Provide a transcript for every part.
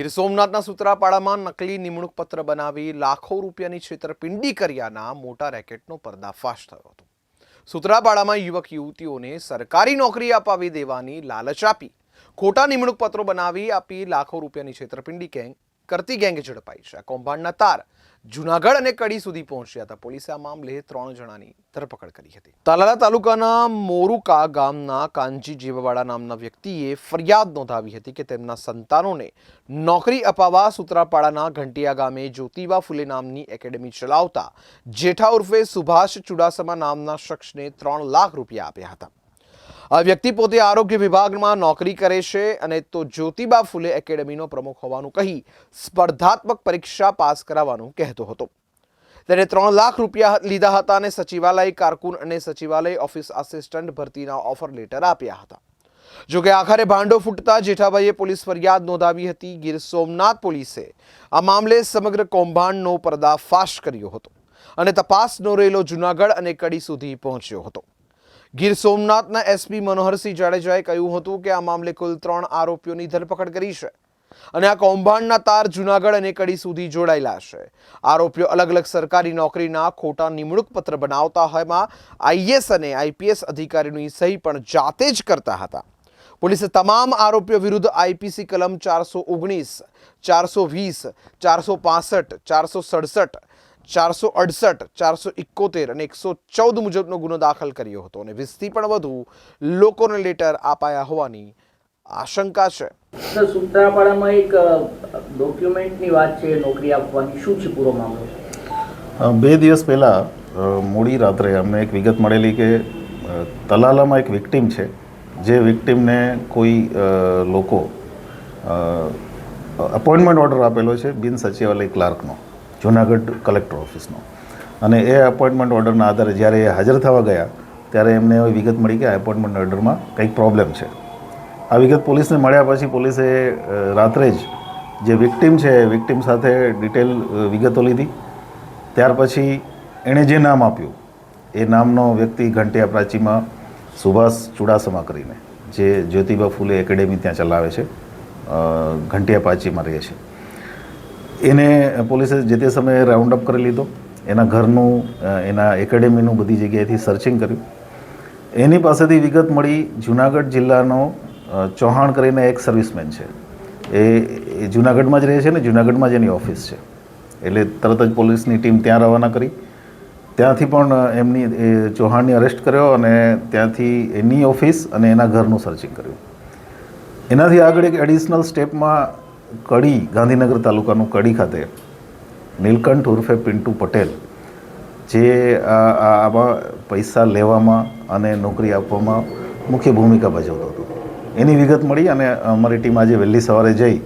ગીર સોમનાથના સૂત્રાપાડામાં નકલી નિમણૂક પત્ર બનાવી લાખો રૂપિયાની છેતરપિંડી કર્યાના મોટા રેકેટનો પર્દાફાશ થયો હતો. સૂત્રાપાડામાં યુવક યુવતીઓને સરકારી નોકરી અપાવી દેવાની લાલચ આપી. ખોટા નિમણૂક પત્રો બનાવી આપી લાખો રૂપિયાની છેતરપિંડી ગેંગ કરતી ગેંગ ઝડપાઈ છે. આ કૌભાંડના તાર જુનાગઢ અને કડી સુધી પહોંચ્યા હતા. પોલીસે આ મામલે ત્રણ જણાની ધરપકડ કરી હતી. તાલાલા તાલુકાના મોરુકા ગામના કાંજી જીવવાડા નામના વ્યક્તિએ ફરિયાદ નોંધાવી હતી કે તેમના સંતાનોને નોકરી અપાવવા સુત્રાપાડાના ઘંટિયા ગામે જ્યોતિબા ફુલે નામની એકેડેમી ચલાવતા જેઠા ઉર્ફે સુભાષ ચુડાસમા નામના શખ્સને ત્રણ લાખ રૂપિયા આપ્યા હતા. આ વ્યક્તિ પોતે આરોગ્ય વિભાગમાં નોકરી કરે છે અને તો જ્યોતિબા ફુલે એકેડેમીનો પ્રમુખ હોવાનું કહી સ્પર્ધાત્મક પરીક્ષા પાસ કરાવવાનું કહેતો હતો. તેણે ત્રણ લાખ રૂપિયા લીધા હતા અને સચિવાલય, કારકુન અને સચિવાલય ઓફિસ આસિસ્ટન્ટ ભરતીના ઓફર લેટર આપ્યા હતા. જોકે આખરે ભાંડો ફૂટતા જેઠાભાઈએ પોલીસ ફરિયાદ નોંધાવી હતી. ગીર સોમનાથ પોલીસે આ મામલે સમગ્ર કૌભાંડનો પર્દાફાશ કર્યો હતો અને તપાસનો રેલો જૂનાગઢ અને કડી સુધી પહોંચ્યો હતો. ગીર સોમનાથના એસપી મનોહરસિંહ જાડેજાએ કહ્યું હતું કે આ મામલે કુલ ત્રણ આરોપીઓની ધરપકડ કરી છે અને આ કૌભાંડના તાર જુનાગઢ અને કડી સુધી જોડાયેલા છે. આરોપીઓ અલગ અલગ સરકારી નોકરીના ખોટા નિમણૂક પત્ર બનાવતા હોયમાં આઈએસ અને આઈપીએસ અધિકારીની સહી પણ જાતે જ કરતા હતા. પોલીસે તમામ આરોપીઓ વિરુદ્ધ આઈપીસી કલમ ચારસો ઓગણીસ, ચારસો વીસ, ચારસો પાસઠ, ચારસો સડસઠ ચારસો અડસઠ ચારસો ઇકોતેર અને એકસો ચૌદ મુજબનો ગુનો દાખલ કર્યો હતો અને વીસથી પણ વધુ લોકોને લેટર આપાયા હોવાની આશંકા છે. સુત્રાપાડામાં એક ડોક્યુમેન્ટની વાત છે નોકરી આપવાની. શું છે પૂરો મામલો? બે દિવસ પહેલાં મોડી રાત્રે અમને એક વિગત મળેલી કે તલાલામાં એક વિક્ટીમ છે જે વિક્ટીમને કોઈ લોકો અપોઇન્ટમેન્ટ ઓર્ડર આપેલો છે બિન સચિવાલય ક્લાર્કનો. જુનાગઢ કલેક્ટર ઓફિસનો. અને એ અપોઇન્ટમેન્ટ ઓર્ડરના આધારે જ્યારે એ હાજર થવા ગયા, ત્યારે એમને એવી વિગત મળી કે આ એપોઇન્ટમેન્ટ ઓર્ડરમાં કંઈક પ્રોબ્લેમ છે. આ વિગત પોલીસને મળ્યા પછી પોલીસે રાત્રે જ જે વિક્ટીમ છે, એ વિક્ટીમ સાથે ડિટેલ વિગતો લીધી. ત્યાર પછી એણે જે નામ આપ્યું, એ નામનો વ્યક્તિ ઘંટિયા પ્રાચીમાં સુભાષ ચુડાસમા કરીને, જે જ્યોતિબા ફૂલે એકેડેમી ત્યાં ચલાવે છે ઘંટિયા પ્રાચીમાં રહે છે. એને પોલીસે જે તે સમયે રાઉન્ડ અપ કરી લીધો. એના ઘરનું એના એકેડેમીનું બધી જગ્યાએથી સર્ચિંગ કર્યું. એની પાસેથી વિગત મળી જુનાગઢ જિલ્લાનો ચૌહાણ કરીને એક સર્વિસમેન છે. એ જુનાગઢમાં જ રહે છે ને, જુનાગઢમાં જ એની ઓફિસ છે. એટલે તરત જ પોલીસની ટીમ ત્યાં રવાના કરી. ત્યાંથી પણ એમની, એ, ચૌહાણની અરેસ્ટ કર્યો અને ત્યાંથી એની ઓફિસ અને એના ઘરનું સર્ચિંગ કર્યું. એનાથી આગળ એક એડિશનલ સ્ટેપમાં કડી, ગાંધીનગર તાલુકાનું કડી ખાતે નીલકંઠ ઉર્ફે પિન્ટુ પટેલ, જે આમાં પૈસા લેવામાં અને નોકરી આપવામાં મુખ્ય ભૂમિકા ભજવતો હતો. એની વિગત મળી અને અમારી ટીમ આજે વહેલી સવારે જઈ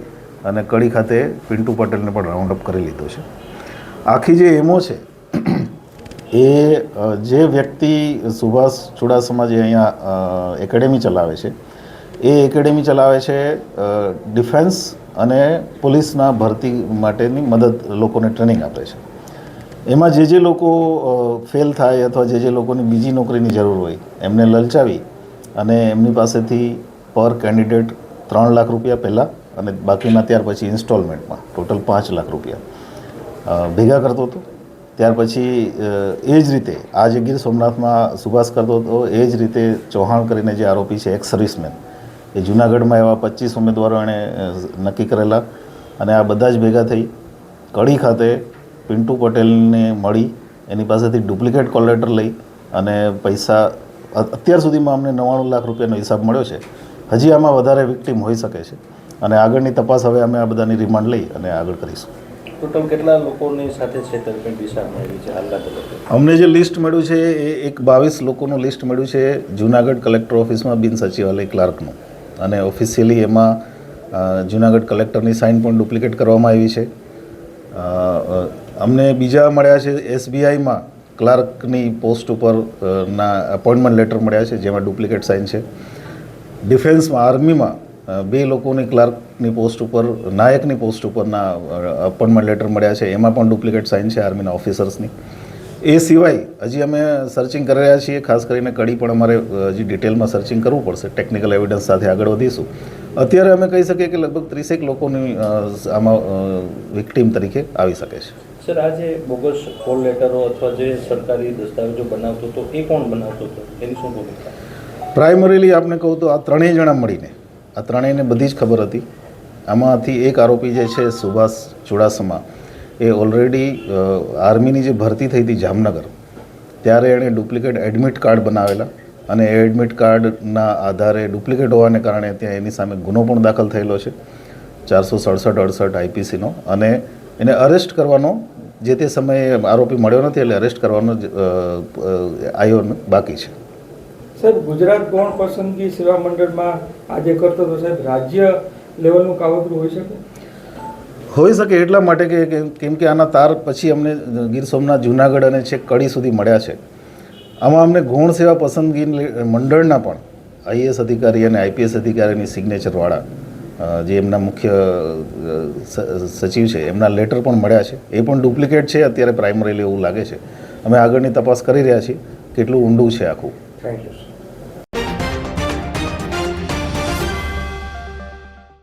અને કડી ખાતે પિન્ટુ પટેલને પણ રાઉન્ડ અપ કરી લીધો છે. આખી જે એમો છે, એ જે વ્યક્તિ સુભાષ ચુડાસમા જે અહીંયા એકેડેમી ચલાવે છે, એ એકેડેમી ચલાવે છે ડિફેન્સ અને પોલીસના ભરતી માટેની મદદ લોકોને ટ્રેનિંગ આપે છે. એમાં જે જે લોકો ફેલ થાય અથવા જે જે લોકોની બીજી નોકરીની જરૂર હોય, એમને લલચાવી અને એમની પાસેથી પર કેન્ડિડેટ ત્રણ લાખ રૂપિયા પહેલાં અને બાકીના ત્યાર પછી ઇન્સ્ટોલમેન્ટમાં, ટોટલ પાંચ લાખ રૂપિયા. ભેગા કરતો હતો. ત્યાર પછી એ જ રીતે, આ જે ગીર સોમનાથમાં સુભાષ કરતો હતો, એ જ રીતે ચૌહાણ કરીને જે આરોપી છે એક્સ સર્વિસમેન એ જુનાગઢમાં એવા પચીસ ઉમેદવારો એણે નક્કી કરેલા અને આ બધા જ ભેગા થઈ કડી ખાતે પિન્ટુ પટેલને મળી એની પાસેથી ડુપ્લિકેટ કોલ લેટર લઈ અને પૈસા અત્યાર સુધીમાં અમને નવ્વાણું લાખ રૂપિયાનો હિસાબ મળ્યો છે. હજી આમાં વધારે વિક્ટીમ હોઈ શકે છે. અને આગળની તપાસ હવે અમે આ બધાની રિમાન્ડ લઈ અને આગળ કરીશું. ટોટલ કેટલા લોકોની સાથે છેતરપિંડી સામે આવી છે હાલના તબક્કે? અમને જે લિસ્ટ મળ્યું છે એ એક બાવીસ લોકોનું લિસ્ટ મળ્યું છે જુનાગઢ કલેક્ટર ઓફિસમાં બિન સચિવાલય ક્લાર્કનું. અને ઓફિશિયલી એમાં જૂનાગઢ કલેક્ટરની સાઇન પણ ડુપ્લિકેટ કરવામાં આવી છે. અમને બીજા મળ્યા છે એસબીઆઈમાં ક્લાર્કની પોસ્ટ ઉપર ના અપોઇન્ટમેન્ટ લેટર મળ્યા છે, જેમાં ડુપ્લિકેટ સાઇન છે. ડિફેન્સમાં આર્મીમાં બે લોકોની ક્લાર્કની પોસ્ટ ઉપર, નાયકની પોસ્ટ ઉપરના અપોઇન્ટમેન્ટ લેટર મળ્યા છે, એમાં પણ ડુપ્લિકેટ સાઇન છે આર્મીના ઓફિસર્સની એ સિવાય હજી અમે સર્ચિંગ કરી રહ્યા છીએ. ખાસ કરીને કડી પણ અમારે હજી ડિટેલમાં સર્ચિંગ કરવું પડશે. ટેકનિકલ એવિડન્સ સાથે આગળ વધીશું. અત્યારે અમે કહી શકીએ કે લગભગ ત્રીસેક લોકોની આમાં વિક્ટીમ તરીકે આવી શકે છે. સર આ જે બોગસ કોલ લેટરો અથવા જે સરકારી દસ્તાવેજો બનાવતો હતો એ કોણ બનાવતો હતો? એની શું ભૂમિકા? પ્રાઇમરીલી આપને કહું તો આ ત્રણેય જણા મળીને આ ત્રણેયને બધી જ ખબર હતી. આમાંથી એક આરોપી જે છે સુભાષ ચુડાસમા. એ ઓલરેડી આર્મીની જે ભરતી થઈ હતી જામનગર, ત્યારે એણે ડુપ્લિકેટ એડમિટ કાર્ડ બનાવેલા અને એ એડમિટ કાર્ડના આધારે ડુપ્લિકેટ હોવાને કારણે ત્યાં એની સામે ગુનો પણ દાખલ થયેલો છે, ચારસો સડસઠ અડસઠ આઈપીસીનો અને એને અરેસ્ટ કરવાનો જે તે સમયે આરોપી મળ્યો નથી એટલે અરેસ્ટ કરવાનો આયોજન બાકી છે. સાહેબ, ગુજરાત ગૌણ પસંદગી સેવા મંડળમાં આજે કરતો તો સાહેબ, રાજ્ય લેવલનું કાવતરું હોઈ શકે? હોઈ શકે એટલા માટે કે કેમ- કે આના તાર પછી અમને ગીર સોમનાથ, જુનાગઢ અને છેક કડી સુધી મળ્યા છે. આમાં અમને ગૌણ સેવા પસંદગી મંડળના પણ આઈએએસ અધિકારી અને આઈપીએસ અધિકારીની સિગ્નેચરવાળા જે એમના મુખ્ય સચિવ છે, એમના લેટર પણ મળ્યા છે. એ પણ ડુપ્લિકેટ છે, અત્યારે પ્રાઇમરીલી એવું લાગે છે. અમે આગળની તપાસ કરી રહ્યા છીએ, કેટલું ઊંડું છે આખું. Thank you